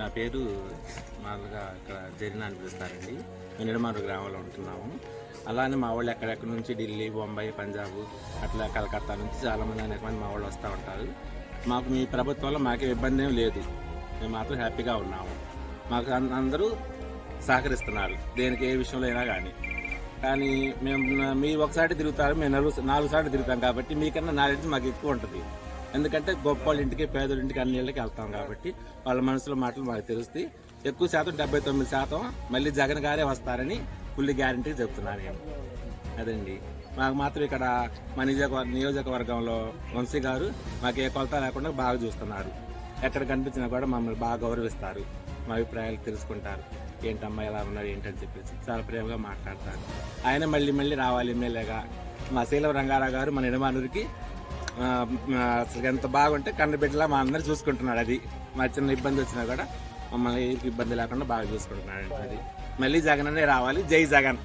నా పేరు మామూలుగా ఇక్కడ జరిగిన అనిపిస్తారండి. మినడమారు గ్రామంలో ఉంటున్నాము. అలానే మా వాళ్ళు ఎక్కడెక్కడి నుంచి ఢిల్లీ బొంబాయి పంజాబ్ అట్లా కలకత్తా నుంచి చాలామంది అనేక మంది మా వాళ్ళు వస్తూ ఉంటారు. మాకు మీ ప్రభుత్వంలో మాకే ఇబ్బంది ఏం లేదు. మేము మాత్రం హ్యాపీగా ఉన్నాము. మాకు అందరూ సహకరిస్తున్నారు. దేనికి ఏ విషయంలో అయినా కానీ కానీ మేము మీరు ఒకసారి తిరుగుతారు మేము నలుగు నాలుగు సార్లు తిరుగుతాం కాబట్టి మీకన్నా నాలెడ్జ్ మాకు ఎక్కువ ఉంటుంది. ఎందుకంటే గొప్ప వాళ్ళ ఇంటికి పేదల ఇంటికి అన్ని ఇళ్ళకి వెళ్తాం కాబట్టి వాళ్ళ మనసులో మాటలు మాకు తెలుస్తాయి. ఎక్కువ శాతం డెబ్బై తొమ్మిది శాతం మళ్ళీ జగన్ గారే వస్తారని ఫుల్ గ్యారంటీ చెప్తున్నాను నేను అదండి. మాకు మాత్రం ఇక్కడ మా నియోజక నియోజకవర్గంలో వంశీ గారు మాకు ఏ కొలత లేకుండా బాగా చూస్తున్నారు. ఎక్కడ కనిపించినా కూడా మమ్మల్ని బాగా గౌరవిస్తారు. మా అభిప్రాయాలు తెలుసుకుంటారు. ఏంటమ్మా ఎలా ఉన్నారు ఏంటని చెప్పేసి చాలా ప్రేమగా మాట్లాడతారు. ఆయన మళ్ళీ మళ్ళీ రావాలి ఎమ్మెల్యేగా. మా శీలం రంగారావు గారు మన నిడమానూరికి అసలు ఎంత బాగుంటే కన్నబిడ్డలా మా అందరు చూసుకుంటున్నాడు అది. మా చిన్న ఇబ్బంది వచ్చినా కూడా మమ్మల్ని ఇబ్బంది లేకుండా బాగా చూసుకుంటున్నాడు అది. మళ్ళీ జగన్ అనే రావాలి. జై జగన్.